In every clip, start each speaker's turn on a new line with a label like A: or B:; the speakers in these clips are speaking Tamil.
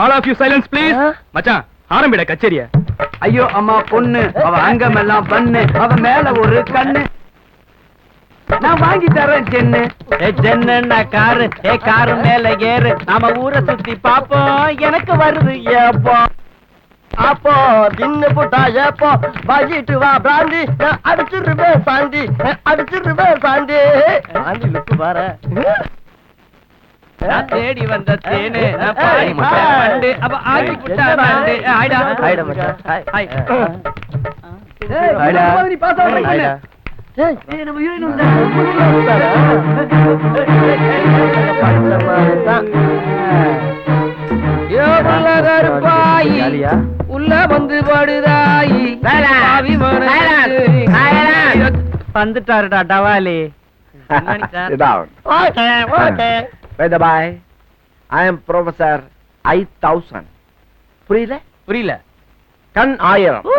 A: All of you silence please மச்சான் ஆரம்பிட கச்சேரிய.
B: ஐயோ அம்மா பொண்ணு. அவ அங்கமெல்லாம் பண்ணு. அவ மேல ஒரு கண்ணு. நான் வாங்கி தரேன் சென்னு. ஏ சென்னுன்னா காரு. ஏ காரு மேல ஏறு. நாம ஊரை சுத்தி பாப்போம் எனக்கு வருது ஏப்போ
C: அப்போ தின்னு புட்டா ஏப்போ வாங்கிட்டு வா பிராந்தி. நான் அடிச்சிருவேன் சாந்தி அடிச்சிருவேன் சாந்தி சாந்தி லுக்கு பாரு
B: நான் தேடி வந்த தேனு பாடி. வண்டு அவ ஆடி புட்டா? வண்டு ஆயிடா.
C: ஆயிடா மச்சான். ஏய்,
B: ஆயிடா.
C: மாதிரி பாஸ். ஏய், நம்ம ஹீரோயின்
B: கருப்பாயி? உள்ள வந்து படுதாயி. வந்துட்டாருடா டவாலி.
D: By the by, I am Professor I thousand. புரியல?
B: புரியல.
D: கண் ஆயிரம்.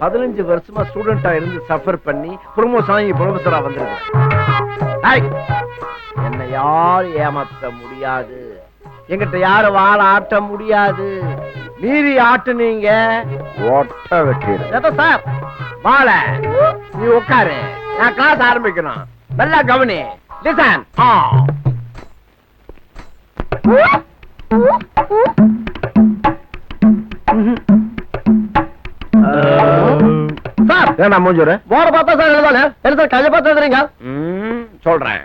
D: பதினஞ்சு வருஷமா ஸ்டூடெண்டா இருந்து சஃபர் பண்ணி ப்ரொமோஷன் ஆகி ப்ரொஃபஸரா வந்திருக்கேன். என்னை யாரும் ஏமாத்த முடியாது? எங்கிட்ட யாரும் வாழ ஆட்ட முடியாது? மீறி ஆட்டுனீங்க. ஓட்ட வெட்டிடு. சார்? வாழ. நீ உட்காரு. நான் கிளாஸ் ஆரம்பிக்கணும். நல்லா கவனி. ஆ. சார். ஏன்னா மூஞ்சுற
C: போற பார்த்தா சார் என்ன சார் கையை பார்த்து எழுதுறீங்க?
D: சொல்றேன்.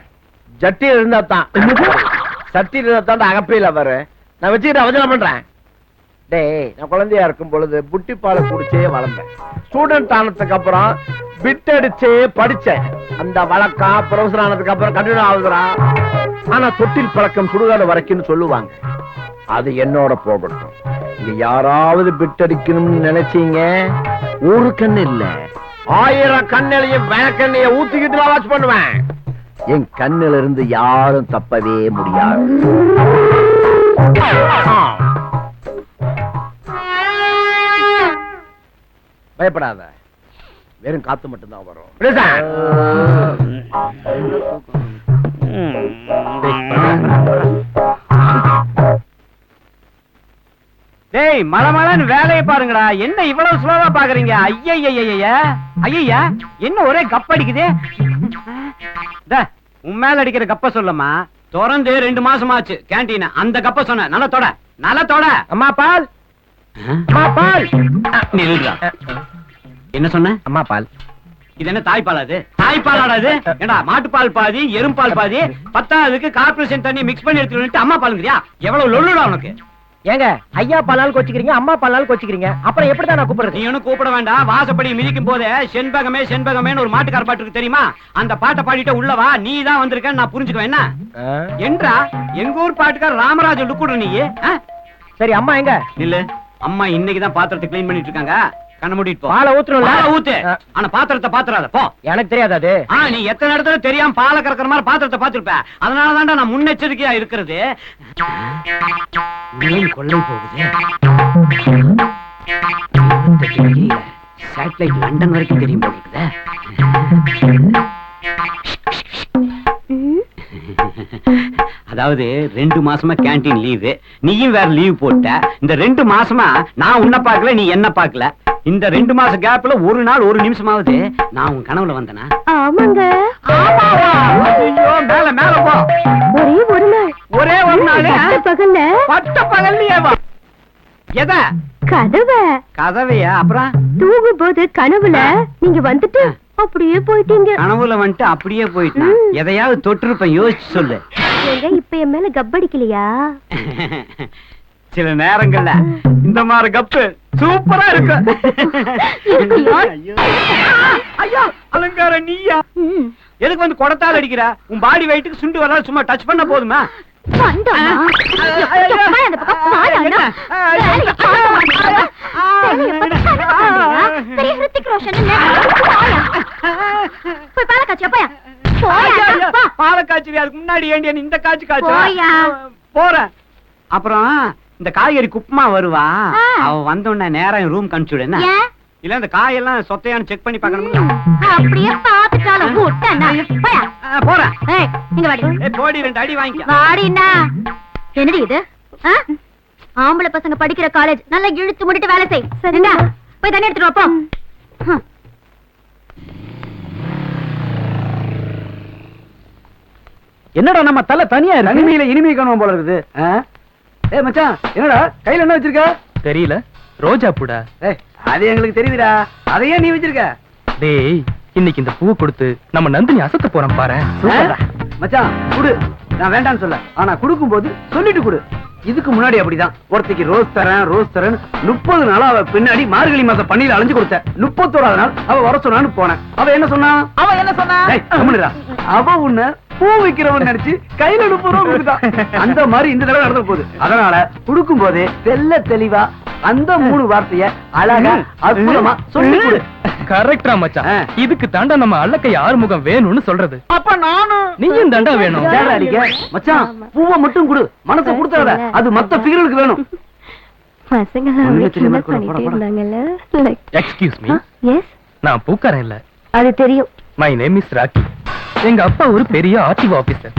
D: ஜட்டி இருந்தா தான். சட்டி இருந்தா தான் அகப்பையில வரும். நான் வச்சுக்கிட்டு அவசரம் பண்றேன். டேய் நான் குழந்தையா இருக்கும் பொழுது புட்டி பாலை குடிச்சே வளர்ந்தேன். ஸ்டூடெண்ட் ஆனதுக்கு அப்புறம் பிட் அடிச்சே படிச்சேன். அந்த வழக்கம் ப்ரொஃபசர் ஆனதுக்கு அப்புறம் கண்டினியூ ஆகுதுடா. ஆனா தொட்டில் பழக்கம் சுடுகாடு வரைக்கும்னு சொல்லுவாங்க. அது என்னோட போகட்டும் இங்க யாராவது பிட் அடிக்கணும்னு நினைச்சீங்க? ஒரு கண்ணு இல்ல. ஆயிரம் கண்ணிலையும் வேக்கண்ணைய ஊத்திக்கிட்டு நான் வாட்ச் பண்ணுவேன். என் கண்ணில இருந்து யாரும் தப்பவே முடியாது. பயப்படாத. வெறும் காத்து மட்டும்தான் வரும்.
B: டேய் மலமலன்னு வேலையை பாருங்கடா. என்ன இவ்வளவு ஸ்லோவா பாக்குறீங்க? ஐயய்யய்ய ஐயா என்ன ஒரே கப் அடிக்குது? உன் மேல அடிக்கிற கப்ப சொல்லம்மா. திறந்து ரெண்டு மாசம் ஆச்சு கேண்டீன் அந்த கப்ப சொன்ன. நல்ல தொட. நல்ல தொட.
D: அம்மா பால்.
B: என்ன சொன்ன?
D: அம்மா பால்.
B: இது என்ன தாய்ப்பால் அது? தாய்ப்பாலாடா இது ஏண்டா மாட்டுப்பால் பாதி எரும்பால் பாதி பத்தாவதுக்கு கார்பரேஷன் தண்ணி மிக்ஸ் பண்ணி எடுத்துட்டு அம்மா பாலுங்கிறியா? எவ்வளவு லொல்லுடா உனக்கு?
C: ஏங்க ஐயா பாலால் கோச்சிக்கிறீங்க அம்மா பாலால் கோச்சிக்கிறீங்க. அப்புறம் எப்படி தான் நான் கூப்பிடுறது?
B: நீ ஒண்ணும் கூப்பிட வேண்டாம். வாசப்படி மிதிக்கும் போதே செண்பகமே செண்பகமேன்னு ஒரு மாட்டுக்கார பாட்டு இருக்கு தெரியுமா? அந்த பாட்டை பாடிட்டு உள்ளவா நீ தான் வந்திருக்கன்னு நான் புரிஞ்சுக்குவேன். என்ன? என்றா எங்க ஊர் பாட்டுக்கார ராமராஜ லுக்குடு நீ?
C: சரி அம்மா எங்க?
B: நில்லு. அம்மா இன்னைக்கு தான் பாத்திரத்தை க்ளீன் பண்ணிட்டு இருக்காங்க கண்ண மூடிட்டு போ.
C: பாலை ஊத்துறோம்ல?
B: பாலை ஊத்து. ஆனா பாத்திரத்தை பாத்துறாத போ.
C: எனக்கு தெரியாது அது.
B: ஆ நீ எத்தனை இடத்துல தெரியாம பாலை கறக்கிற மாதிரி பாத்திரத்தை பாத்துருப்ப. அதனால தான்டா நான் முன்னெச்சரிக்கையா இருக்கிறது. மீன் கொள்ளை போகுது. சேட்டலைட் லண்டன் வரைக்கும் தெரியும் போட்டுருக்குதே அதாவது ரெண்டு மாசமா கேண்டீன் லீவு நீயும் வேற லீவ் போட்ட. இந்த ரெண்டு மாசமா நான் உன்னை பார்க்கல நீ என்ன பார்க்கல. இந்த ரெண்டு மாச கேப்ல ஒரு நாள் ஒரு நிமிஷமாவது நான் உன் கனவுல வந்தனா?
E: ஆமாங்க.
B: மேல மேல போ.
E: ஒரே ஒரு நாள்.
B: ஒரே ஒரு நாள்
E: பட்ட பகல்ல.
B: பட்ட பகல்லையே வா? எத?
E: கதவை.
B: கதவையா? அப்புறம்?
E: தூங்கும் போது கனவுல நீங்க வந்துட்டு அப்படியே போயிட்டீங்க.
B: கனவுல வந்துட்டு அப்படியே போயிட்டான். எதையாவது தொட்டிருப்பேன் யோசிச்சு சொல்லு.
E: இப்ப என் மேல கப்படிக்கலையா
B: சில நேரங்கள்ல இந்த மாதிரி கப்பு சூப்பரா இருக்கு.
E: இருக்குயா?
B: ஐயோ. அலங்கார நீயா. எதுக்கு வந்து குடத்தால் அடிக்கிற? உன் பாடி வெயிட்டுக்கு சுண்டு வரலாம் சும்மா டச் பண்ண போதுமா? இந்த காய்ச்சி
E: போயா.
B: காய்ச்சல் போறேன். அப்புறம் இந்த காய்கறி குப்பமா வருவா. அவ வந்த உடனே நேரா ரூம் கணிச்சுடு? இல்ல இந்த காயெல்லாம் சொத்தையான்னு செக் பண்ணி பார்க்கணும்ல
E: அப்படியே.
B: ஆ, போறேன்
E: ஏய், இங்க வாடி.
B: ஏய் போடி ரெண்டு அடி வாங்கிக்க.
E: வாடிண்ணா. என்னடி இது? ஆ? ஆம்பளை பசங்க படிக்கிற காலேஜ் நல்லா இழுத்து முடிட்டு வேலை செய். சரிங்களா போய் தண்ணி எடுத்துட்டு வா, போ ஹம்.
F: என்னடா நம்ம தலை தனியா இருக்கு? தனிமையில இனிமை காணுவோம் போல இருக்குது? ஏய் மச்சான் என்னடா? கையில என்ன வச்சிருக்க?
A: தெரியல. ரோஜா பூடா.
F: ஏய் அது எங்களுக்கு தெரியுதுடா. அதையே நீ வச்சிருக்க.
A: டேய் இன்னைக்கு இந்த பூவை கொடுத்து நம்ம நந்தினி அசத்த போறோம் பாரு.
F: மச்சான் குடு. நான் வேண்டாம்னு சொல்ல. ஆனா கொடுக்கும் போது சொல்லிட்டு கொடு. இதுக்கு முன்னாடி அப்படிதான். ஒருத்திக்கு ரோஸ் தரேன் ரோஸ் தரேன் முப்பது நாளா அவ பின்னாடி மார்கழி மாசம் பன்னீர் அலைஞ்சு கொடுத்த முப்பத்தோராது நாள் அவ வர சொன்னான்னு போனேன். அவ என்ன சொன்னா? அவ என்ன சொன்னா? அவ உன்னை பூ வைக்கிறவன் நினைச்சு கையில முப்பது ரூபா கொடுத்தான் அந்த மாதிரி இந்த தடவை நடந்து போகுது. அதனால கொடுக்கும் போதே தெல்ல தெளிவா அந்த மூணு வார்த்தைய அழகா அற்புதமா சொல்லி கொடு.
A: கரெக்டா மச்சான். இதுக்கு தாண்டா நம்ம அல்லக்கை ஆறுமுகம் வேணும்னு சொல்றது.
F: அப்ப நானும்
A: நீயும் தாண்டா வேணும்.
F: மச்சான் பூவை மட்டும் கொடு. மனசை கொடுத்தாத அது மத்த ஃபிகர்களுக்கு வேணும்.
A: எக்ஸ்கியூஸ் மீ
E: எஸ்
A: நான் பூக்காரன் இல்ல.
E: அது தெரியும்.
A: மை நேம் இஸ் ராக்கி எங்க அப்பா ஒரு பெரிய ஆர்டிஓ ஆபீசர்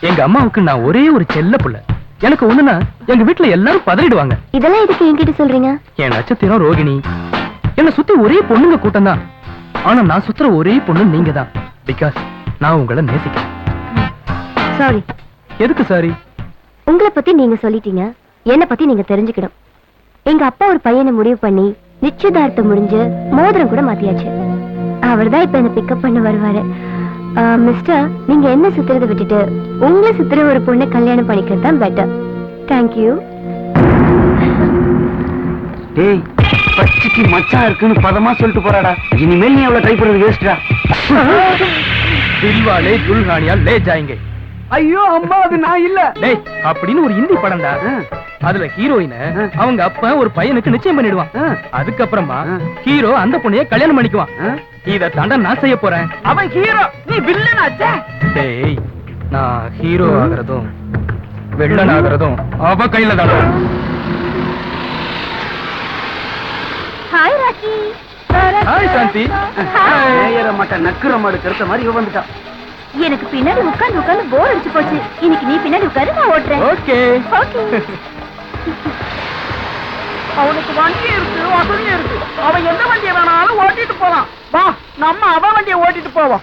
A: எங்க அம்மாவுக்கு நான் ஒரே ஒரு செல்ல புள்ள. எனக்கு ஒண்ணுனா எங்க வீட்டுல எல்லாரும் பதறிடுவாங்க.
E: இதெல்லாம் எதுக்கு என்கிட்ட சொல்றீங்க?
A: என் நட்சத்திரம் ரோகிணி. என்ன சுத்தி ஒரே பொண்ணுங்க கூட்டம் தான் ஆனா நான் சுத்துற ஒரே பொண்ணு நீங்க தான் பிகாஸ் நான் உங்களை நேசிக்கிறேன்.
E: சாரி
A: எதுக்கு சாரி
E: உங்களை பத்தி நீங்க சொல்லிட்டீங்க. என்ன பத்தி நீங்க தெரிஞ்சுக்கணும். எங்க அப்பா ஒரு பையனை முடிவு பண்ணி நிச்சயதார்த்தம் முடிஞ்சு மோதிரம் கூட மாத்தியாச்சு. அவர்தான் இப்ப என்ன பிக்கப் பண்ண வருவாரு. மிஸ்டர் நீங்க என்ன சுத்துறதை விட்டுட்டு உங்களை சுத்துற ஒரு பொண்ணை கல்யாணம் பண்ணிக்கிறது தான் பெட்டர் தேங்க்யூ
F: டேய் பச்சைக்கு மச்சான் இருக்குன்னு பதமா சொல்லிட்டு போறாடா. இனிமேல் நீ அவ்வளவு ட்ரை பண்றது வேஸ்டா
A: தில்வாலே துல்ஹானியா லே ஜாயங்க.
F: ஐயோ அம்மா அது நான் இல்ல.
A: டேய் அப்படின்னு ஒரு ஹிந்தி படம்டா அதுல ஹீரோயின. அவங்க அப்பா ஒரு பையனுக்கு நிச்சயம் பண்ணிடுவான். அதுக்கப்புறமா. ஹீரோ அந்த பொண்ணைய கல்யாணம் பண்ணிக்குவான். இத தாண்டா நான் செய்ய போறேன்.
F: அவன் ஹீரோ. நீ வில்லன் ஆச்சே
A: டேய் நான் ஹீரோ ஆகுறதும் வெள்ளன் ஆகுறதும் அவ கையில தாண்டா
E: ஹாய் ராக்கி.
A: ஹாய் சாந்தி.
F: நேயற மாட்ட நக்குற மாடு கருத்த மாதிரி இவ வந்துட்டா
E: எனக்கு பின்னாடி உட்கார்ந்து உட்கார்ந்து போர் அடிச்சு போச்சு. இன்னைக்கு நீ பின்னாடி உட்காரு நான் ஓட்டுறேன்
A: ஓகே
E: ஓகே
F: அவனுக்கு வண்டி இருக்கு வசதி இருக்கு. அவன் எந்த வண்டியை வேணாலும் ஓட்டிட்டு போவான். வா நம்ம அவ வண்டியை ஓட்டிட்டு போவோம்.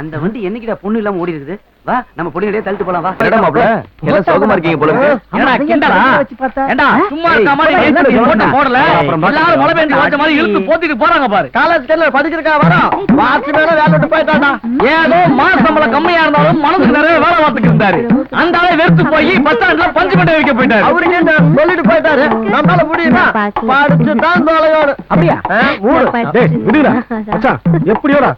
F: அந்த வண்டி என்னைக்குடா பொண்ணு இல்லாம ஓடி இருக்குது வா நம்ம பொண்ணுகிட்டே தள்ளிட்டு போலாம் வா.
G: என்னடா மாப்ள? எல்லாம் சோகமா இருக்கீங்க போல இருக்கு.
F: ஏடா, கிண்டலா? ஏண்டா, சும்மா இருக்க மாதிரி
G: ஏய்,
F: ஓட்ட போடல. எல்லாரும் மழை பெஞ்சு ஓட்ட மாதிரி இழுத்து போத்திட்டு போறாங்க பாரு.
C: காலேஜ் படிச்சிருக்கா வரோம் வாட்சி மேல வேலை விட்டு போயிட்டாடா
F: ஏதோ மாச சம்பளம் கம்மியா இருந்தாலும் மனசுக்கு நிறைய வேலை பார்த்துட்டு இருந்தாரு. அந்த ஆளை வெறுத்து போய் பஸ் ஸ்டாண்ட்ல பஞ்சு மண்டை வைக்க போயிட்டாரு.
C: அவருக்கு என்ன சொல்லிட்டு போயிட்டாரு? நம்மளால முடியுமா? படிச்சு தான் தொலையோடு
F: அப்படியா?
C: மூணு
E: டேய், விடுடா. மச்சான்,
H: எப்படியோடா?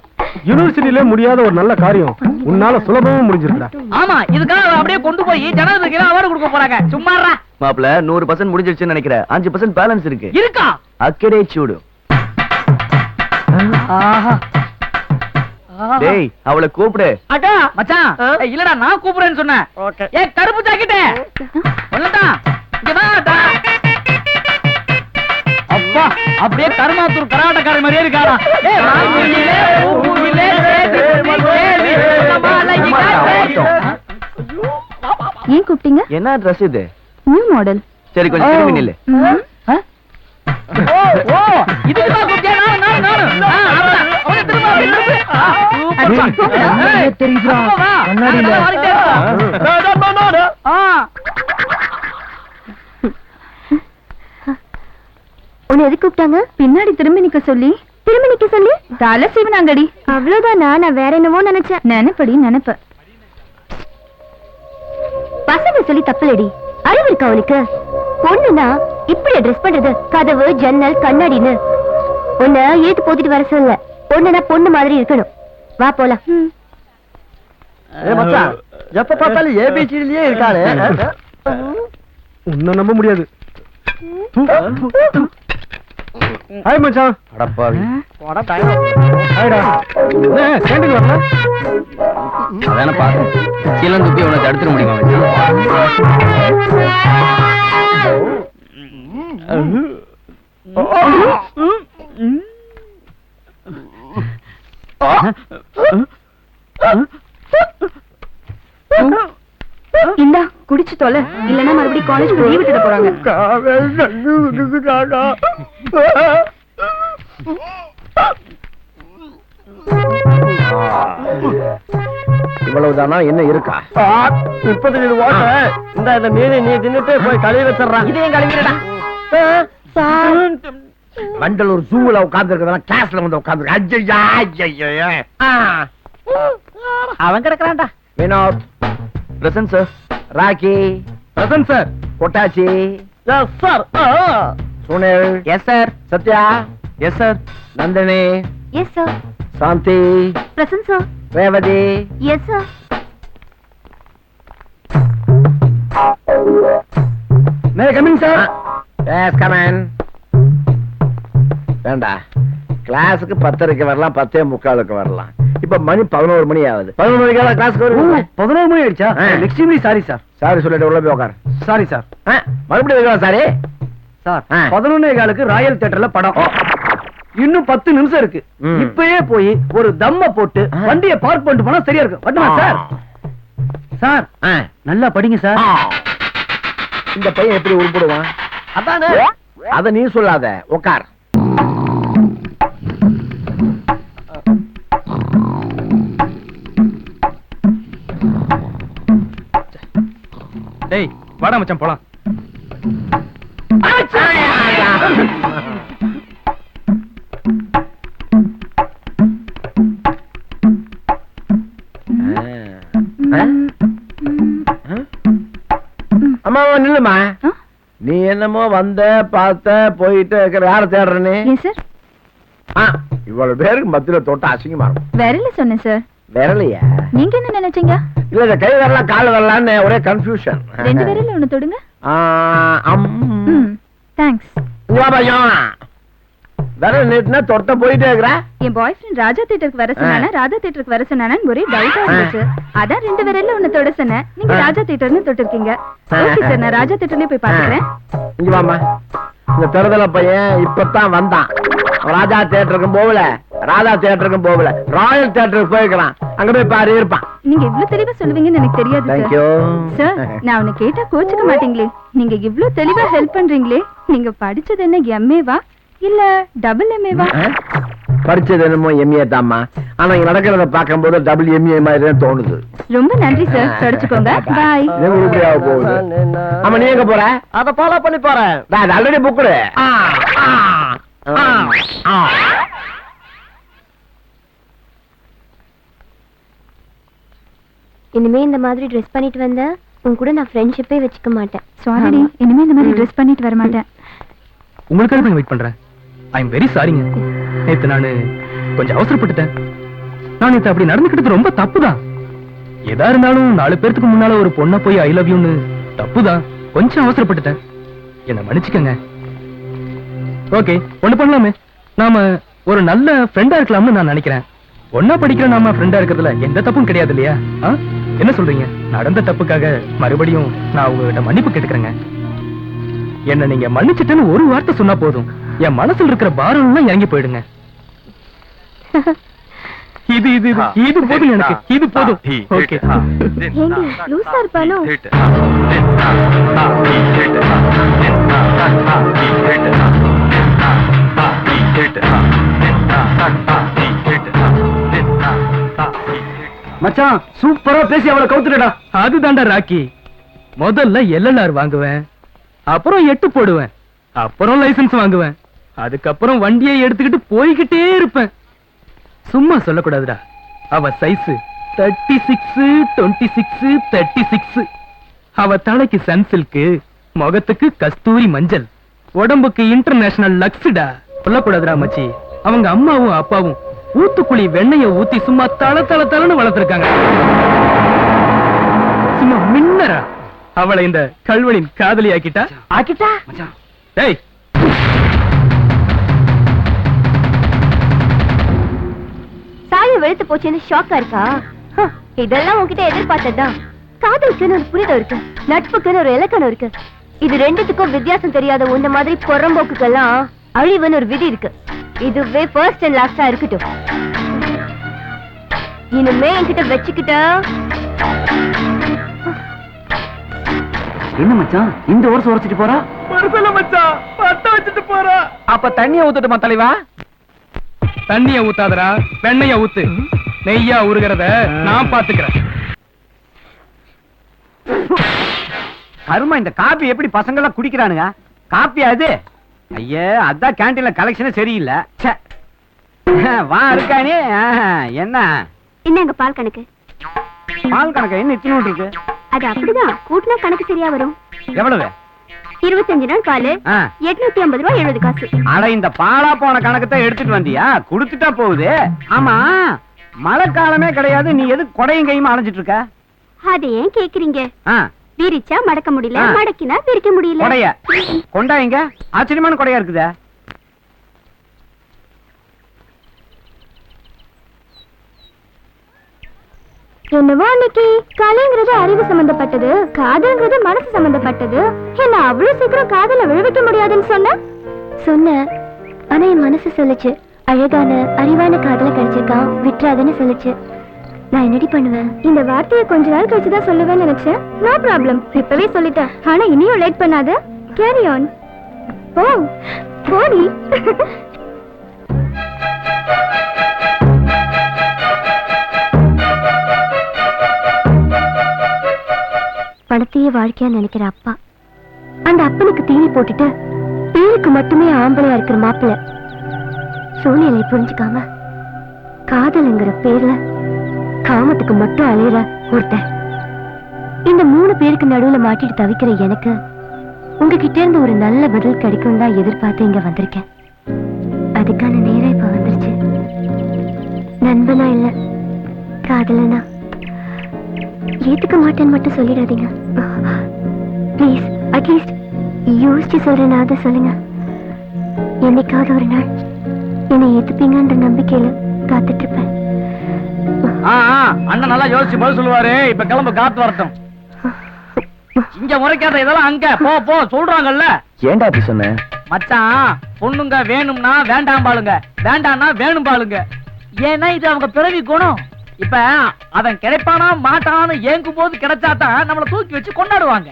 H: யூனிவர்சிட்டியில முடியாத ஒரு நல்ல காரியம். உன்னால சுலபமா முடிஞ்சிருக்குடா.
F: ஆமா இதுக்காக அப்படியே கொண்டு போய் ஜனாதிபதிக்கு அவார்டு கொடுக்க போறாங்க. சும்மாறா
G: மாப்ள நூறு பர்சன்ட் முடிஞ்சிருச்சுன்னு நினைக்கிறேன். அஞ்சு பர்சன்ட் பேலன்ஸ் இருக்கு.
F: இருக்கா?
G: அக்கடே சூடு.
F: ஆஹா.
G: டேய் அவளை கூப்பிடு.
F: அடா மச்சான். இல்லடா நான் கூப்பிடுறேன்னு சொன்னேன்.
C: ஓகே.
F: ஏ கருப்பு ஜாக்கெட்டே சொல்லட்டா இங்க வா அப்படியே கருமாத்தூர் கராட்டக்காரர் மாதிரியே இருக்காரா
E: ஏன் கூப்பிட்டீங்க?
G: என்ன ட்ரெஸ் இது?
E: நியூ மாடல்
G: சரி கொஞ்சம் திரும்பி நில்லு.
F: ஓ ஓ இதுக்கு தான் கூப்பிட்டியா நானு நானு நானு ஆ, அவ்வளவுதான். அவனை திரும்ப அப்படியே திரும்பு. ஆ, சூப்பர். ஏய், அப்பா வா. அதெல்லாம் வாரிட்டே இருக்கா. ஆ
E: உன்னை எதுக்கு கூப்பிட்டாங்க? பின்னாடி திரும்பி நிக்க சொல்லி. திரும்பி நிக்க சொல்லி? தலை சீவனாங்கடி. அவ்வளவுதானா நான் வேற என்னமோ நினைச்சேன். நினைப்படி நினைப்ப. பசங்க சொல்லி தப்புலடி. அறிவு இருக்கா உனக்கு? பொண்ணுனா இப்படி ட்ரெஸ் பண்றது? கதவு ஜன்னல் கண்ணாடின்னு. உன்னை ஏத்து போத்திட்டு வர சொல்ல பொண்ணுனா பொண்ணு மாதிரி இருக்கணும். வா போலாம்.
C: ஏ மச்சான் எப்ப பார்த்தாலும் ஏபிசிடிலேயே இருக்காரு
H: உன்னை நம்ப முடியாது. ஹாய் மச்சான்.
G: அடப்பாவி.
H: ஹாய்டா ஏன் கேண்டீன் வரல
G: அதான பாரு சீலம் துப்பி உன்னை தடுத்துட முடியுமா மச்சான்?
E: இந்தா குடிச்சு தொலை இல்லனா மறுபடியும் காலேஜ்க்கு லீவ் விட்டுட போறாங்க.
C: காவல் தண்ணி விடுகிறாடா
D: இவ்வளவுதானா? என்ன இருக்கா?
C: முப்பது இது ஓட்ட. இந்த இந்த மீனை நீ தின்னுட்டு போய் கழுவி வச்சிடறான்
B: இதையும் கழுவிடா
D: வண்டலூர் ஜூல உட்கார்ந்து இருக்கிறதா கிளாஸ்ல வந்து உட்கார்ந்து
B: அவன் கிடக்குறான்டா.
D: Vinod.
A: Present sir
D: Rocky
A: present sir
D: Kottachi
C: yes sir
D: Sunil.
B: Yes sir
D: Sathya.
A: Yes sir
D: Nandini.
E: Yes sir
D: Shanti.
E: Present sir
D: Revathi.
E: Yes sir
A: may coming sir
D: yes come in வேண்டா. கிளாஸுக்கு பத்தரைக்கு வரலாம் பத்தே முக்காலுக்கு வரலாம். இப்ப மணி பதினோரு மணி ஆகுது. பதினோரு கிளாஸ்க்கு வருவீங்க
A: பதினோரு மணி ஆயிடுச்சா. எக்ஸ்ட்ரீம்லி சாரி சார்
D: சாரி சொல்லிட்டு உள்ள போய் உட்கார்
A: சாரி சார்
D: மறுபடியும் வைக்கலாம் சாரி
A: சார். பதினொன்னே காலுக்கு ராயல் தியேட்டர்ல படம். இன்னும் பத்து நிமிஷம் இருக்கு. இப்பயே போய் ஒரு தம்ம போட்டு. வண்டியை பார்க் பண்ணிட்டு போனா சரியா இருக்கும். வட்டுமா சார் சார். நல்லா படிங்க சார்.
D: இந்த பையன் எப்படி உருப்பிடுவான்?
C: அதானே.
D: அத நீ சொல்லாத. உட்கார்
A: டேய் வாடா மச்சான் போலாம்?
D: அம்மா அம்மா, நில்லுமா? நீ என்னமோ வந்த பார்த்த போயிட்டு இருக்கிற யார தேடுற நீ
E: எஸ் சார்?
D: ஆ, இவ்வளவு பேருக்கு மத்தியில தொட்ட அசிங்கமா இருக்கும்.
E: விரல சொன்னேன் சார்.
D: விரலையா?
E: நீங்க என்ன நினைச்சீங்க?
D: இல்ல இந்த கை வரலாம் கால் வரலான்னு ஒரே கன்ஃபியூஷன்
E: ரெண்டு விரல்ல ஒண்ணு தொடுங்க. தேங்க்ஸ்
D: விரல் நீட்டினா தொட்ட போயிட்டே இருக்கிற?
E: என் பாய் ஃப்ரெண்ட் ராஜா தியேட்டருக்கு வர சொன்னானா ராதா தியேட்டருக்கு வர சொன்னானான்னு ஒரே டவுட்டா இருந்துச்சு. அதான் ரெண்டு விரல்ல ஒண்ணு தொட சொன்னேன். நீங்க ராஜா தியேட்டர்னு தொட்டிருக்கீங்க. ஓகே சார் நான் ராஜா தியேட்டர்லயே போய் பாத்துக்கிறேன்
D: இங்க வாமா இந்த தெருதல பையன் இப்பதான் வந்தான். ராஜா தியேட்டருக்கும் போகல ராதா தியேட்டருக்கும் போகல. ராயல் தியேட்டருக்கு போயிருக்கிறான். அங்க போய் பாரு இருப்பான்.
E: நீங்க இவ்ளோ தெளிவா சொல்லுவீங்கன்னு எனக்கு தெரியாது சார் நான் உன்னை கேட்டா கோச்சுக்க மாட்டீங்களே. நீங்க இவ்ளோ தெளிவா ஹெல்ப் பண்றீங்களே. நீங்க படிச்சது என்ன எம்ஏவா இல்ல டபுள் எம்ஏவா
D: படிச்சது என்னமோ எம்ஏ தாம்மா. ஆனா இங்க நடக்கிறத பார்க்கும்போது டபுள் எம்ஏ மாதிரி தான் தோணுது.
E: ரொம்ப நன்றி சார் தொடச்சுக்கோங்க. பாய்
D: உருப்படியாக போகுது. ஆமா நீ எங்க போற?
C: அத ஃபாலோ பண்ணி போறேன்.
D: நான் ஆல்ரெடி புக்குடு
E: இனிமே இந்த மாதிரி ட்ரெஸ் பண்ணிட்டு வந்தா உன் கூட நான் ஃப்ரெண்ட்ஷிப்பே வச்சுக்க மாட்டேன்.
I: சாரிடி இனிமே இந்த மாதிரி ட்ரெஸ் பண்ணிட்டு வர மாட்டேன்.
A: உங்களுக்காக தான் வெயிட் பண்றேன். ஐ எம் வெரி சாரிங்க நேத்து நானு கொஞ்சம் அவசரப்பட்டுட்டேன். நான் நேத்து அப்படி நடந்துக்கிட்டது ரொம்ப தப்புதான். எதா இருந்தாலும் நாலு பேர்த்துக்கு முன்னால ஒரு பொண்ணை போய் ஐ லவ் யூன்னு தப்புதான். கொஞ்சம் அவசரப்பட்டுட்டேன். என்ன மன்னிச்சுக்கங்க. ஓகே ஒண்ணு பண்ணலாமே. நாம ஒரு நல்ல ஃப்ரெண்டா இருக்கலாம்னு நான் நினைக்கிறேன். ஒன்னா படிக்கிற நாம ஃப்ரெண்டா இருக்கிறதுல எந்த தப்பும் கிடையாது இல்லையா? என்ன சொல்றீங்க? நடந்த தப்புக்காக மறுபடியும் நான் உங்ககிட்ட மன்னிப்பு கேட்டுக்கிறேங்க. என்ன நீங்க மன்னிச்சிட்டேன்னு ஒரு வார்த்தை சொன்னா போதும். என் மனசுல இருக்கிற பாரம் எல்லாம் இறங்கி போயிடுங்க. இது இது இது, இது போதும் எனக்கு. இது போதும். ஓகே.
E: லூசா இருப்பானோ?
A: மச்சான் சூப்பரா பேசி அவளை கவுத்துடா அதுதான்டா ராக்கி. முதல்ல எல்எல்ஆர் வாங்குவேன் அப்புறம் எட்டு போடுவேன் அப்புறம் லைசென்ஸ் வாங்குவேன் அதுக்கப்புறம் வண்டியை எடுத்துக்கிட்டு போய்கிட்டே இருப்பேன். சும்மா சொல்லக்கூடாதுடா. அவ size thirty six twenty six thirty six அவ தலைக்கு சன் சில்க்கு முகத்துக்கு கஸ்தூரி மஞ்சள். உடம்புக்கு இன்டர்நேஷனல் லக்ஸ்டா சொல்லக்கூடாதுடா மச்சி. அவங்க அம்மாவும் அப்பாவும் ஊத்துக்குழி வெண்ணெய ஊத்தி சும்மா தள தள தளன்னு வளர்த்திருக்காங்க. சும்மா மின்னரா. அவளை இந்த கல்வனின் காதலி ஆக்கிட்டா?
C: ஆக்கிட்டா
A: டேய்
E: சாய வெளுத்து போச்சுன்னு ஷாக்கா இருக்கா? இதெல்லாம் உன்கிட்ட எதிர்பார்த்ததுதான். காதலுக்குன்னு ஒரு புரிதம் இருக்கு. நட்புக்குன்னு ஒரு இலக்கணம் இருக்கு. இது ரெண்டுத்துக்கும் வித்தியாசம் தெரியாத உன்ன மாதிரி புறம்போக்குக்கெல்லாம் அழிவுன்னு ஒரு விதி இருக்கு. இதுவே ஃபர்ஸ்ட் அண்ட் லாஸ்டா இருக்கட்டும். இனிமே என்கிட்ட வச்சுக்கிட்ட?
J: என்ன மச்சான்? இந்த வருஷம் உரைச்சிட்டு போறா?
A: வருஷல மச்சான் பத்த வச்சுட்டு போறா.
J: அப்ப தண்ணிய ஊத்துட்டுமா தலைவா?
A: தண்ணிய ஊத்தாதடா வெண்ணைய ஊத்து. நெய்யா உருகிறத நான் பாத்துக்கிறேன்.
J: கருமா இந்த காபி எப்படி பசங்க எல்லாம் குடிக்கிறானுங்க? காப்பி அது ஐயே அதான் கேண்டீன்ல கலெக்ஷனே சரியில்லை. வா இருக்கானே என்ன?
K: என்னங்க பால் கணக்கு.
J: பால் கணக்கு என்ன இத்தினோட்டு இருக்கு?
K: அது அப்படிதான். கூட்டினா கணக்கு சரியா வரும்.
J: எவ்வளவு?
K: இருபத்தஞ்சு நாள் பால். எட்நூத்தி ஐம்பது ரூபாய் எழுபது காசு.
J: அட இந்த பாலா போன கணக்கு தான் எடுத்துட்டு வந்தியா? குடுத்துட்டா போகுது. ஆமா மழை காலமே கிடையாது. நீ எது கொடையும் கையுமா அலைஞ்சிட்டு இருக்க?
K: அதை ஏன் கேக்குறீங்க? விரிச்சா மடக்க முடியல. மடக்கினா பிரிக்க முடியல.
J: கொடைய. கொண்டா ஆச்சரியமான கொடையா இருக்குதே.
K: என்னவோ அன்னைக்கு கலைங்கிறது அறிவு சம்பந்தப்பட்டது காதல்ங்கிறது மனசு சம்பந்தப்பட்டது. என்ன அவ்வளவு சீக்கிரம் காதல விழுவிக்க முடியாதுன்னு சொன்ன? சொன்ன. ஆனா என் மனசு சொல்லுச்சு. அழகான அறிவான காதல கிடைச்சிருக்கான் விட்டுறாதுன்னு சொல்லுச்சு. நான் என்னடி பண்ணுவேன்? இந்த வார்த்தையை கொஞ்ச நாள் கழிச்சு தான் சொல்லுவேன்னு நினைச்சேன். நோ ப்ராப்ளம் இப்பவே சொல்லிட்டேன். ஆனா இனியும் லேட் பண்ணாத. கேரி ஆன் ஓ போடி. பணத்தையே வாழ்க்கையா நினைக்கிற அப்பா. அந்த அப்பனுக்கு தீனி போட்டுட்டு பேருக்கு மட்டுமே ஆம்பளையா இருக்கிற மாப்பிள்ள சூழ்நிலை புரிஞ்சுக்காம காதலுங்கிற பேர்ல காமத்துக்கு மட்டும் அலையிற ஒருத்தன். இந்த மூணு பேருக்கு நடுவுல மாட்டிட்டு தவிக்கிற எனக்கு உங்ககிட்ட இருந்து ஒரு நல்ல பதில் கிடைக்கும் தான் எதிர்பார்த்து இங்க வந்திருக்கேன். அதுக்கான நேரம் இப்ப வந்துருச்சு. நண்பனா இல்ல காதலனா? ஏத்துக்க மாட்டேன்னு மட்டும் சொல்லிடாதீங்க. ப்ளீஸ் அட்லீஸ்ட் யோசிச்சு சொல்றேனாவது சொல்லுங்க. என்னைக்காவது ஒரு நாள் என்னை ஏத்துப்பீங்கன்ற நம்பிக்கையில காத்துட்டு இருப்பேன்
J: ஆ, ஆ, அண்ணன் நல்லா யோசிச்சு பதில் சொல்லுவாரு. இப்ப கிளம்பு காத்து வரட்டும். இங்க முறைக்காத இதெல்லாம் அங்க. போ போ சொல்றாங்கல்ல.
G: ஏன்டா அப்படி சொன்ன?
J: மச்சான் பொண்ணுங்க வேணும்னா வேண்டாம் பாளுங்க. வேண்டாம்னா வேணும் பாளுங்க. ஏன்னா இது அவங்க பிறவி குணம். இப்ப அவன் கிடைப்பானா மாட்டான்னு ஏங்கும் போது கிடைச்சாதான் நம்மள தூக்கி வச்சு கொண்டாடுவாங்க.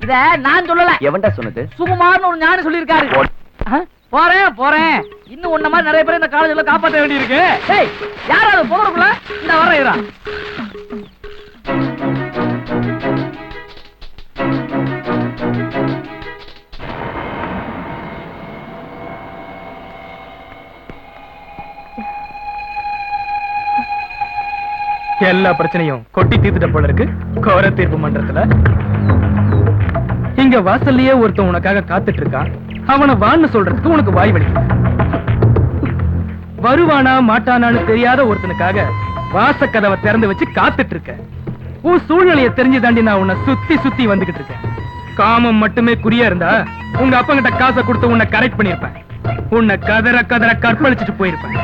J: இத நான் சொல்லல.
G: எவன்டா சொன்னது?
J: சுகுமார்னு ஒரு ஞானி சொல்லியிருக்காரு. ஆ, போறேன் போறேன். இன்னும் உன்ன மாதிரி நிறைய பேர் இந்த காலேஜ்ல காப்பாற்ற வேண்டியிருக்கு. டேய் யாராவது போறதுக்குள்ள இந்த வரேன் இரா
A: எல்லா பிரச்சனையும் கொட்டி தீர்த்துட்ட போல இருக்கு. கோர தீர்ப்பு மன்றத்துல. இங்க வாசல்லையே ஒருத்தன் உனக்காக காத்துட்டு இருக்கான் அவனை வான்னு சொல்றதுக்கு உனக்கு வாய் வலி வருவானா மாட்டானான்னு தெரியாத ஒருத்தனுக்காக வாச கதவை திறந்து வச்சு காத்துட்டு இருக்க உன் சூழ்நிலையை தெரிஞ்சு தாண்டி நான் உன்னை சுத்தி சுத்தி வந்துகிட்டு இருக்கேன் காமம் மட்டுமே குறியா இருந்தா உங்க அப்பங்கிட்ட காசை கொடுத்து உன்னை கரெக்ட் பண்ணிருப்பேன் உன்னை கதற கதற கற்பழிச்சிட்டு போயிருப்பேன்.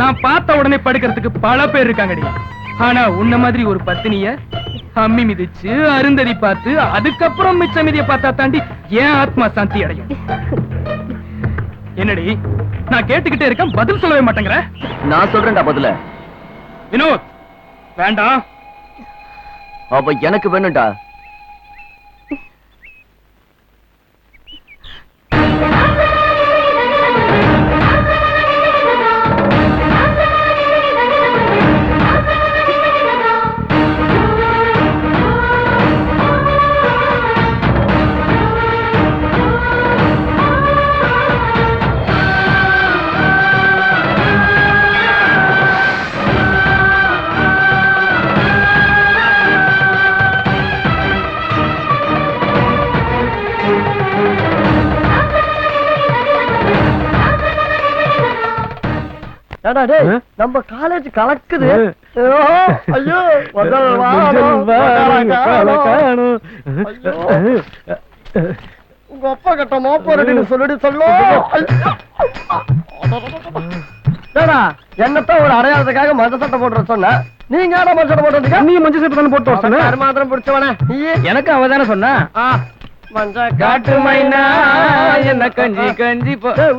A: நான் பார்த்த உடனே படுக்கிறதுக்கு பல பேர் இருக்காங்கடி. ஆனா உன்ன மாதிரி ஒரு பத்தினிய அம்மி மிதிச்சு அருந்ததி பார்த்து அதுக்கப்புறம் மிச்ச மிதிய பார்த்தா தாண்டி ஏன் ஆத்மா சாந்தி அடையும்? என்னடி நான் கேட்டுக்கிட்டே இருக்கேன் பதில் சொல்லவே மாட்டேங்கிற?
G: நான் சொல்றேன்டா பதில.
A: வினோத் வேண்டாம்.
G: அப்ப எனக்கு வேணும்டா.
C: ஏடா டேய்
H: ஆ?
C: நம்ம காலேஜ் கலக்குது. ஐயோ. உங்க அப்பா கிட்ட மோப்ப ரெடின்னு சொல்லிட்டு சொல்லு. ஏடா என்னத்தான் ஒரு அடையாளத்துக்காக மஞ்ச சட்டை போட்டுற சொன்ன? நீங்க ஏடா மஞ்ச சட்டை போட்டுறதுக்கு?
H: நீ மஞ்சள் சட்டை தானே போட்டு சொன்ன?
C: மாத்திரம் பிடிச்சவன.
J: எனக்கு அவ தானே சொன்னா
C: மஞ்ச
L: காட்டு மைனா என்ன கஞ்சி கஞ்சி
C: டேய்,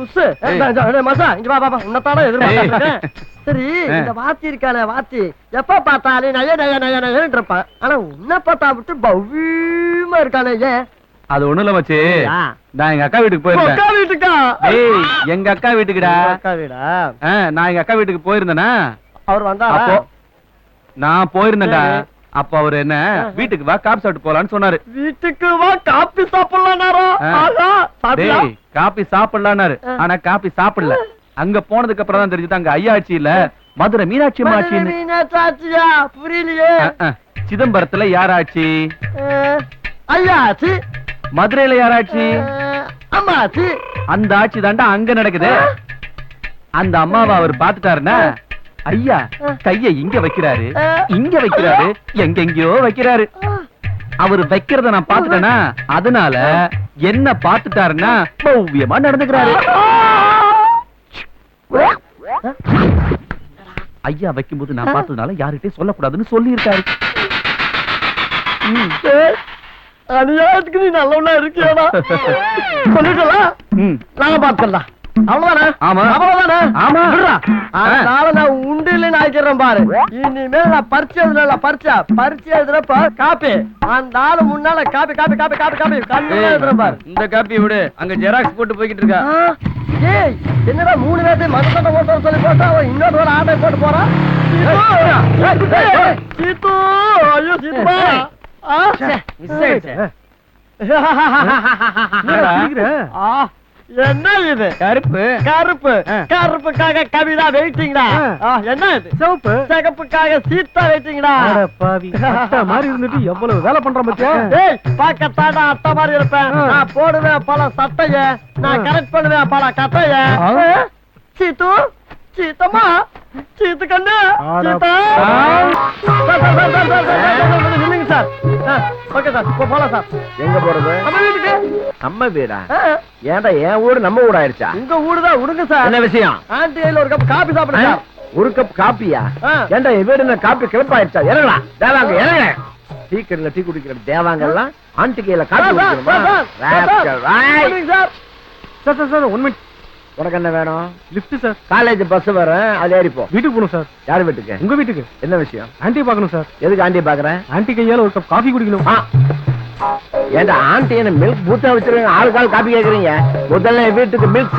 C: மச்சான், இங்க வா. உன்னைத்தானே எதிர்பார்த்துட்டு இருக்கேன். சரி. இந்த வாத்தி இருக்கானே வாத்தி. எப்ப பார்த்தாலும் நய நய நய நயன்னு இருப்பான் ஆனா உன்னை பார்த்தா விட்டு பவ்யமா இருக்கானே ஏன்
L: அது ஒண்ணும் இல்ல மச்சி. நான் எங்க அக்கா வீட்டுக்கு போயிருந்தேன்.
C: அக்கா வீட்டுக்கா?
L: ஏய் எங்க அக்கா வீட்டுக்குடா.
C: அக்கா வீடா?
L: நான் எங்க அக்கா வீட்டுக்கு போயிருந்தேனா?
C: அவர்
L: அப்போ நான் போயிருந்தேன்டா. அப்ப அவர் என்ன? வீட்டுக்கு வா காப்பி சாப்பிட்டு போலான்னு சொன்னாரு.
C: வீட்டுக்கு வா காப்பி சாப்பிடலாம்.
L: காப்பி சாப்பிடலான்னாரு.
C: ஆ.
L: ஆனா காப்பி சாப்பிடல. அங்க போனதுக்கு அப்புறம் தான் தெரிஞ்சது அங்க ஐயாச்சி இல்ல மதுரை மீனாட்சி அம்மா
C: மீனாட்சியா? புரியலையே.
L: சிதம்பரத்துல யாராச்சு?
C: அஹ், ஐயாச்சி
L: மதுரையில யாராச்சு?
C: அஹ், அம்மாச்சி.
L: அந்த ஆட்சி தாண்டா அங்க நடக்குது. அந்த அம்மாவை அவர் பாத்துட்டாருன்னா ஐயா கைய இங்க வைக்கிறாரு. இங்க வைக்கிறாரு எங்கெங்கயோ வைக்கிறாரு. அவர் வைக்கிறத நான் பாத்துட்டேனா அதனால என்ன பாத்துட்டாருன்னா பௌவியமா நடந்துக்கிறாரு. ஐயா வைக்கும்போது நான் பார்த்ததுனால யார்கிட்டயும் சொல்லக்கூடாதுன்னு சொல்லி இருக்காரு
C: அநியாயத்துக்கு நீ நல்லவனா இருக்கியாடா? சொல்லிட்டலாம். நாங்க பாத்துக்கலாம் அவ்வளவுதானே?
L: ஆமா.
C: அவ்வளவுதானே?
L: ஆமா.
C: விடுறா.
L: ஆ.
C: அதனால நான் உண்டு இல்லைன்னு ஆக்கிறேன் பாரு. இனிமேல் நான் பரிச்சை எழுதுல பரிச்சை. பரிச்சை எழுதுறப்ப காப்பி. அந்த ஆளு முன்னால coffee coffee coffee coffee coffee. கண்ணு எழுதுறேன் பாரு.
L: இந்த காப்பி விடு. அங்க ஜெராக்ஸ் போட்டு போய்கிட்டு இருக்கா.
C: ஏய் என்னடா மூணு பேர்த்தையும் மதுக்கட்டை போட்டு சொல்லி போட்டா அவன் இன்னொரு ஆட்டை போட்டு போறான் சீத்து! ஐயோ சீத்துமா
L: மிஸ் ஆயிடுச்சு?
C: ஆ, என்ன இது?
L: கருப்பு.
C: கருப்பு. கருப்புக்காக கவிதா
H: வெயிட்டிங்டா
C: என்ன இது?
H: சிவப்பு.
C: சிகப்புக்காக சீத்தா
H: வெயிட்டிங்டா பாவி மாதிரி இருந்துட்டு எவ்வளவு வேலை பண்ற மச்சா
C: டேய் பாக்கத்தாடா அத்தை மாதிரி இருப்பேன். நான் போடுவேன் பல சட்டைய. நான் கரெக்ட் பண்ணுவேன் பல கட்டைய சீத்து சீத்தம்மா சீத்து கண்ணு சீதா நில்லுங்க சார். ஓகே சார் போலாம் சார்.
D: எங்க போறது?
C: நம்ம வீட்டுக்கு.
D: நம்ம வீடா? ஏன்டா என் ஊரு நம்ம ஊர் ஆயிருச்சா
C: உங்க ஊரு தான் விடுங்க சார்.
D: என்ன விஷயம்?
C: ஆண்டி கையில ஒரு கப் காபி சாப்பிடுங்க சார்.
D: ஒரு கப் காப்பியா. ஏன்டா என் வீடு என்ன காப்பி கிளப்பாயிருச்சா இறங்கடா. தேவாங்க இறங்க. டீ கடையில டீ குடிக்கிற தேவாங்க எல்லாம் ஆண்டி கையில காப்பி
C: சார், சார்,
D: குடிக்கணுமா?
C: சார்,
H: மினிட்
D: உனக்கு என்ன வேணும்?
H: Lift sir.
D: காலேஜ் பஸ் வரும் அது ஏறிப்போ
H: வீட்டுக்கு போகணும் சார்.
D: யார் வீட்டுக்கு?
H: உங்க வீட்டுக்கு.
D: என்ன விஷயம்?
H: ஆன்ட்டி பார்க்கணும் சார்.
D: எதுக்கு ஆண்டி பாக்குறேன்
H: ஆன்ட்டி கையால ஒரு கப் காஃபி குடிக்கணும்.
D: ஆ. ஏன்டா ஆண்டி என்ன மில்க் பூத்தா வச்சிருக்கீங்க? ஆளுக்கு ஆள் காப்பி கேக்குறீங்க. முதல்ல வீட்டுக்கு மில்க்.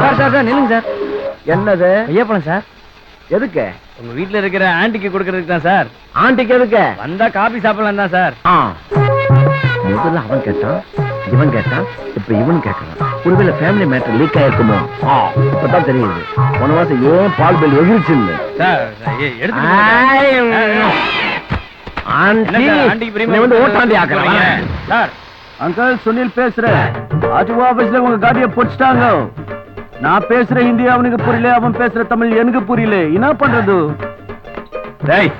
C: சார் சார் சார்
L: நில்லுங்க சார்.
D: என்னது?
L: ஐயப்பழம் சார்.
D: எதுக்கு?
L: உங்க வீட்ல இருக்கிற ஆன்ட்டிக்கு கொடுக்கறதுக்கு தான் சார்.
D: ஆண்டிக்கு எதுக்கு?
L: வந்தா காபி சாப்பிடலாம் தான் சார்.
D: முதல்ல அவன் கேட்டான் இவன் கேட்டான் இப்ப இவன் கேட்கறான் ஒருவேளை ஃபேமிலி மேட்டர் லீக் ஆயிருக்குமோ? இப்பதான் தெரியுது. போன மாசம் ஏன் பால் பில். ஆண்டி
L: என்ன சார், ஆண்டிக்கு
M: அங்கிள் சுனில் பேசுறேன் ஆர்டிஓ ஆபீஸ்ல உங்க காடியை பிடிச்சிட்டாங்க நான் பேசுற ஹிந்தி அவனுக்கு புரியல அவன் பேசுற தமிழ் எனக்கு புரியல. என்ன பண்றது?
L: டேய்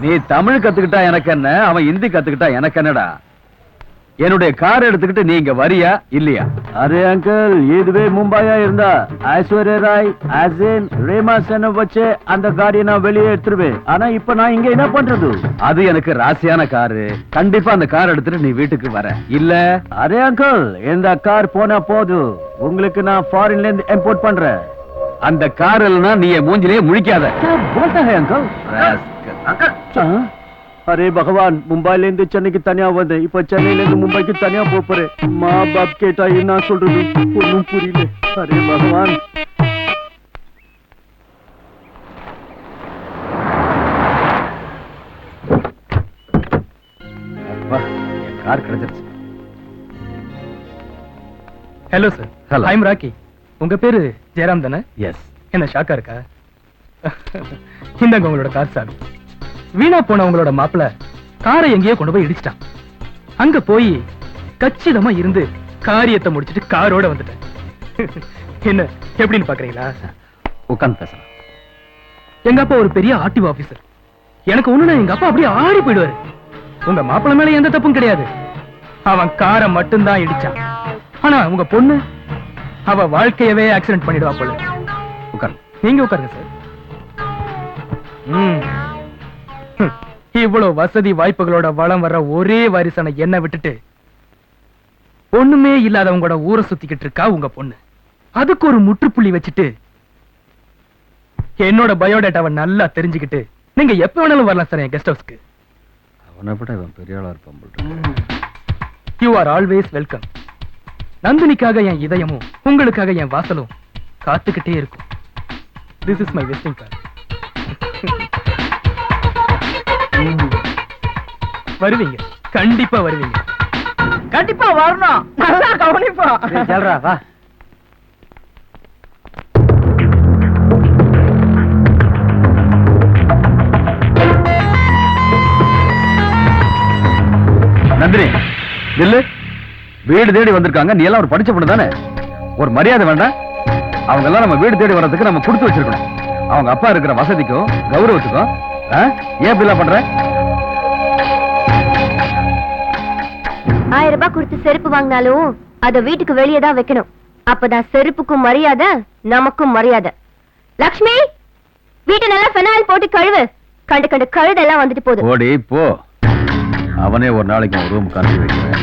L: நீ தமிழ் கத்துக்கிட்டா எனக்கு என்ன? அவன் ஹிந்தி கத்துக்கிட்டா எனக்கு என்னடா? என்னுடைய கார் எடுத்துக்கிட்டு நீ இங்க வரியா இல்லையா?
M: அரே அங்கிள் இதுவே மும்பாயா இருந்தா ஐஸ்வர்யா ராய் அசின் ரேமா சென்னை வச்சு அந்த காடியை நான் வெளியே எடுத்துருவேன். ஆனா இப்ப நான் இங்க என்ன பண்றது?
L: அது எனக்கு ராசியான காரு. கண்டிப்பா அந்த கார் எடுத்துட்டு நீ வீட்டுக்கு வர. இல்ல?
M: அரே அங்கிள் இந்த கார் போனா போதும் உங்களுக்கு நான் ஃபாரின்ல இருந்து இம்போர்ட் பண்றேன்.
L: அந்த கார் இல்லைன்னா நீ மூஞ்சிலேயே முழிக்காத.
M: அங்கிள்? அரே பகவான் மும்பைல இருந்து சென்னைக்கு தனியா வந்தேன். இப்ப சென்னையில இருந்து மும்பைக்கு தனியா போறேன். மா பாப் கேட்டா என்ன சொல்றது? ஒண்ணும் புரியல. அரே பகவான்.
L: கார் கிடைச்சிருச்சு.
A: Hello sir
L: Hello.
A: I'm Rocky உங்க பேரு ஜெயராம் தானே?
L: எஸ்
A: என்ன ஷாக்கா இருக்கா? இந்தாங்க உங்களோட கார் சாவி. வீணா போன உங்களோட மாப்பிள காரை எங்கேயோ கொண்டு போய் இடிச்சிட்டான். அங்க போய் கச்சிதமா இருந்து காரியத்தை முடிச்சிட்டு காரோட வந்துட்டேன். என்ன எப்படின்னு பாக்குறீங்களா?
L: உட்காந்து பேசலாம்.
A: எங்க அப்பா ஒரு பெரிய ஆர்டிஓ ஆபீசர். எனக்கு ஒண்ணுனா எங்க அப்பா அப்படியே ஆடி போயிடுவாரு. உங்க மாப்பிள மேல எந்த தப்பும் கிடையாது. அவன் காரை மட்டும்தான் இடிச்சான். ஆனா உங்க பொண்ணு அவ வாழ்க்கையவே ஆக்சிடென்ட் பண்ணிடுவா போல.
L: உட்காரு
A: நீங்க உட்காருங்க சார் ம். இவ்வளவு வசதி வாய்ப்புகளோட வளம் வர்ற ஒரே வாரிசான என்ன விட்டுட்டு ஒண்ணுமே இல்லாதவங்களோட ஊரை சுத்திக்கிட்டு இருக்கா உங்க பொண்ணு? அதுக்கு ஒரு முற்றுப்புள்ளி வச்சுட்டு என்னோட பயோடேட்டாவை நல்லா தெரிஞ்சுக்கிட்டு நீங்க எப்ப வேணாலும் வரலாம் சார் என் கெஸ்ட் ஹவுஸ்க்கு
L: அவனை விட இவன் பெரிய ஆளா இருப்பான்
A: யூ ஆர் ஆல்வேஸ் வெல்கம் நந்தினிக்காக என் இதயமும் உங்களுக்காக என் வாசலும் காத்துக்கிட்டே இருக்கும். திஸ் இஸ் மை வெஸ்டிங் கார்டு வருவீங்க. கண்டிப்பா வருவீங்க.
F: கண்டிப்பா வரணும். நல்லா கவனிப்போம்
N: சொல்றா வா.
L: நந்தினி இல்ல வீடு தேடி வந்திருக்காங்க. நீ எல்லாம் ஒரு படிச்ச பொண்ணு தானே? ஒரு மரியாதை வேண்டாம். அவங்க எல்லாம் நம்ம வீடு தேடி வர்றதுக்கு நம்ம கொடுத்து வச்சிருக்கணும். அவங்க அப்பா இருக்கிற வசதிக்கும் கௌரவத்துக்கும்? ஏன் இப்படிலாம் பண்ற?
E: ஆயிரம் ரூபாய் கொடுத்து செருப்பு வாங்கினாலும் அத வீட்டுக்கு வெளியே தான் வைக்கணும். அப்பதான் செருப்புக்கும் மரியாதை நமக்கும் மரியாதை. லக்ஷ்மி வீட்டை நல்லா ஃபெனாயில் போட்டு கழுவு. கண்டு கண்டு கழுதெல்லாம் வந்துட்டு போகுது.
L: ஓடி போ. அவனே ஒரு நாளைக்கு ரூம் அனுப்பி வைக்கிறேன்.